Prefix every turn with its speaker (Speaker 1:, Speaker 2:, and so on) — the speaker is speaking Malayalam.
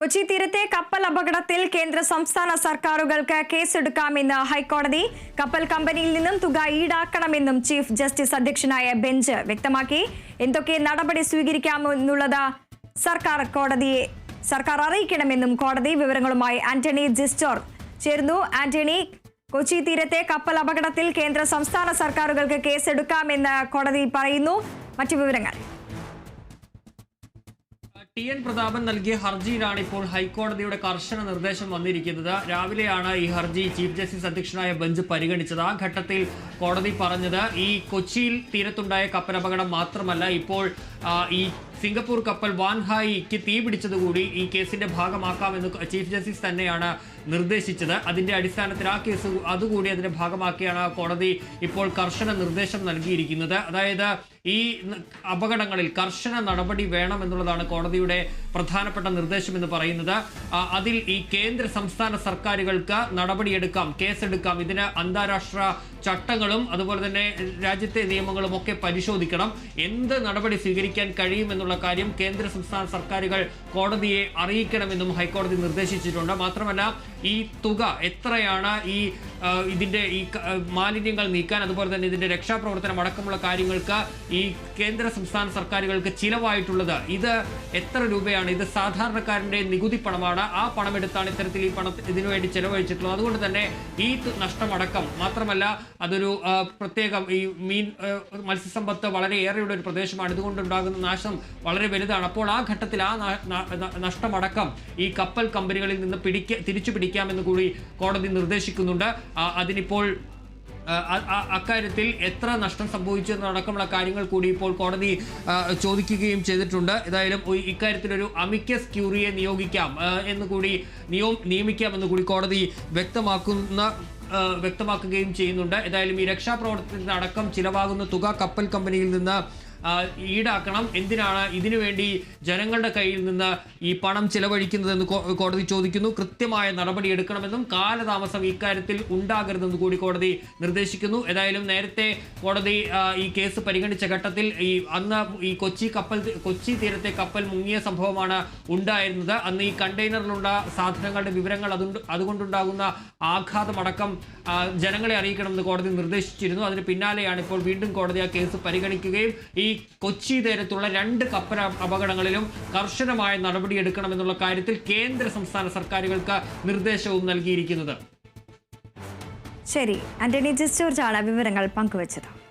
Speaker 1: കൊച്ചി തീരത്തെ കപ്പൽ അപകടത്തിൽ കേന്ദ്ര സംസ്ഥാന സർക്കാരുകൾക്ക് കേസെടുക്കാമെന്ന് ഹൈക്കോടതി. കപ്പൽ കമ്പനിയിൽ നിന്നും തുക ഈടാക്കണമെന്നും ചീഫ് ജസ്റ്റിസ് അധ്യക്ഷനായ ബെഞ്ച് വ്യക്തമാക്കി. എന്തൊക്കെ നടപടി സ്വീകരിക്കാമെന്നുള്ളത് സർക്കാർ കോടതിയെ സർക്കാർ അറിയിക്കണമെന്നും കോടതി വിവരങ്ങളുമായി ആന്റണി ജിസ്റ്റോർ ചേർന്നു ആന്റണി കൊച്ചി തീരത്തെ കപ്പൽ അപകടത്തിൽ കേന്ദ്ര സംസ്ഥാന സർക്കാരുകൾക്ക് കേസെടുക്കാമെന്ന് കോടതി പറയുന്നു. മറ്റു വിവരങ്ങൾ.
Speaker 2: ടി എൻ പ്രതാപൻ നൽകിയ ഹർജിയിലാണ് ഇപ്പോൾ ഹൈക്കോടതിയുടെ കർശന നിർദ്ദേശം വന്നിരിക്കുന്നത്. രാവിലെയാണ് ഈ ഹർജി ചീഫ് ജസ്റ്റിസ് അധ്യക്ഷനായ ബെഞ്ച് പരിഗണിച്ചത്. ആ ഘട്ടത്തിൽ കോടതി പറഞ്ഞത് ഈ കൊച്ചിയിൽ തീരത്തുണ്ടായ കപ്പലപകടം മാത്രമല്ല ഇപ്പോൾ ഈ സിംഗപ്പൂർ കപ്പൽ വാൻഹായിക്ക് തീ പിടിച്ചതുകൂടി ഈ കേസിന്റെ ഭാഗമാക്കാമെന്ന് ചീഫ് ജസ്റ്റിസ് തന്നെയാണ് നിർദ്ദേശിച്ചത്. അതിന്റെ അടിസ്ഥാനത്തിൽ ആ കേസ് അതുകൂടി അതിന്റെ ഭാഗമാക്കിയാണ് കോടതി ഇപ്പോൾ കർശന നിർദ്ദേശം നൽകിയിരിക്കുന്നത്. അതായത് ഈ അപകടങ്ങളിൽ കർശന നടപടി വേണം എന്നുള്ളതാണ് കോടതിയുടെ പ്രധാനപ്പെട്ട നിർദ്ദേശം എന്ന് പറയുന്നത് അതിൽ ഈ കേന്ദ്ര സംസ്ഥാന സർക്കാരുകൾക്ക് നടപടിയെടുക്കാം കേസെടുക്കാം. ഇതിന് അന്താരാഷ്ട്ര ചട്ടങ്ങളും അതുപോലെ തന്നെ രാജ്യത്തെ നിയമങ്ങളും ഒക്കെ പരിശോധിക്കണം. എന്ത് നടപടി സ്വീകരിക്കാൻ കഴിയുമെന്നുള്ള കാര്യം കേന്ദ്ര സംസ്ഥാന സർക്കാരുകൾ കോടതിയെ അറിയിക്കണമെന്നും ഹൈക്കോടതി നിർദ്ദേശിച്ചിട്ടുണ്ട്. മാത്രമല്ല ഈ തുക എത്രയാണ്? ഈ ഇതിന്റെ ഈ മാലിന്യങ്ങൾ നീക്കാൻ അതുപോലെ തന്നെ ഇതിന്റെ രക്ഷാപ്രവർത്തനം അടക്കമുള്ള കാര്യങ്ങൾക്ക് ഈ കേന്ദ്ര സംസ്ഥാന സർക്കാരുകൾക്ക് ചിലവായിട്ടുള്ളത് ഇത് എത്ര രൂപയാണ്? ഇത് സാധാരണക്കാരന്റെ നികുതി പണമാണ്. ആ പണമെടുത്താണ് ഇത്തരത്തിൽ ഈ പണം ഇതിനുവേണ്ടി ചെലവഴിച്ചിട്ടുള്ളത്. അതുകൊണ്ട് തന്നെ ഈ നഷ്ടമടക്കം മാത്രമല്ല അതൊരു പ്രത്യേകം ഈ മീൻ മത്സ്യസമ്പത്ത് വളരെ ഏറെയുള്ള ഒരു പ്രദേശമാണ്. ഇതുകൊണ്ടുണ്ടാകുന്ന നാശം വളരെ വലുതാണ്. അപ്പോൾ ആ ഘട്ടത്തിൽ ആ നഷ്ടമടക്കം ഈ കപ്പൽ കമ്പനികളിൽ നിന്ന് പിടിക്ക തിരിച്ചു പിടിക്കാമെന്ന് കൂടി കോടതി നിർദ്ദേശിക്കുന്നുണ്ട്. അതിനിപ്പോൾ അക്കാര്യത്തിൽ എത്ര നഷ്ടം സംഭവിച്ചു എന്നടക്കമുള്ള കാര്യങ്ങൾ കൂടി ഇപ്പോൾ കോടതി ചോദിക്കുകയും ചെയ്തിട്ടുണ്ട്. ഏതായാലും ഒരു അമിക്കസ് ക്യൂറിയെ നിയോഗിക്കാം എന്ന് കൂടി നിയോ നിയമിക്കാമെന്ന് കൂടി കോടതി വ്യക്തമാക്കുന്ന വ്യക്തമാക്കുകയും ചെയ്യുന്നുണ്ട്. ഏതായാലും ഈ രക്ഷാപ്രവർത്തനത്തിന് അടക്കം ചിലവാകുന്ന തുക കപ്പൽ കമ്പനിയിൽ നിന്ന് ഈടാക്കണം. എന്തിനാണ് ഇതിനു വേണ്ടി ജനങ്ങളുടെ കയ്യിൽ നിന്ന് ഈ പണം ചിലവഴിക്കുന്നതെന്ന് കോടതി ചോദിക്കുന്നു. കൃത്യമായ നടപടി എടുക്കണമെന്നും കാലതാമസം ഇക്കാര്യത്തിൽ ഉണ്ടാകരുതെന്ന് കൂടി കോടതി നിർദ്ദേശിക്കുന്നു. ഏതായാലും നേരത്തെ കോടതി ഈ കേസ് പരിഗണിച്ച ഘട്ടത്തിൽ ഈ അന്ന് ഈ കൊച്ചി കപ്പൽ കൊച്ചി തീരത്തെ കപ്പൽ മുങ്ങിയ സംഭവമാണ് ഉണ്ടായിരുന്നത്. അന്ന് ഈ കണ്ടെയ്നറിലുള്ള സാധനങ്ങളുടെ വിവരങ്ങൾ അതുകൊണ്ട് അതുകൊണ്ടുണ്ടാകുന്ന ആഘാതമടക്കം ജനങ്ങളെ അറിയിക്കണമെന്ന് കോടതി നിർദ്ദേശിച്ചിരുന്നു. അതിന് പിന്നാലെയാണ് ഇപ്പോൾ വീണ്ടും കോടതി ആ കേസ് പരിഗണിക്കുകയും ഈ കൊച്ചി തീരത്തുള്ള രണ്ട് കപ്പൽ അപ- അപകടങ്ങളിലും കർശനമായ നടപടിയെടുക്കണമെന്നുള്ള കാര്യത്തിൽ കേന്ദ്ര സംസ്ഥാന സർക്കാരുകൾക്ക് നിർദ്ദേശവും നൽകിയിരിക്കുന്നത്.
Speaker 1: ശരി ആന്റണി ജിസ്റ്റോർജാണ് വിവരങ്ങൾ പങ്കുവച്ചത്.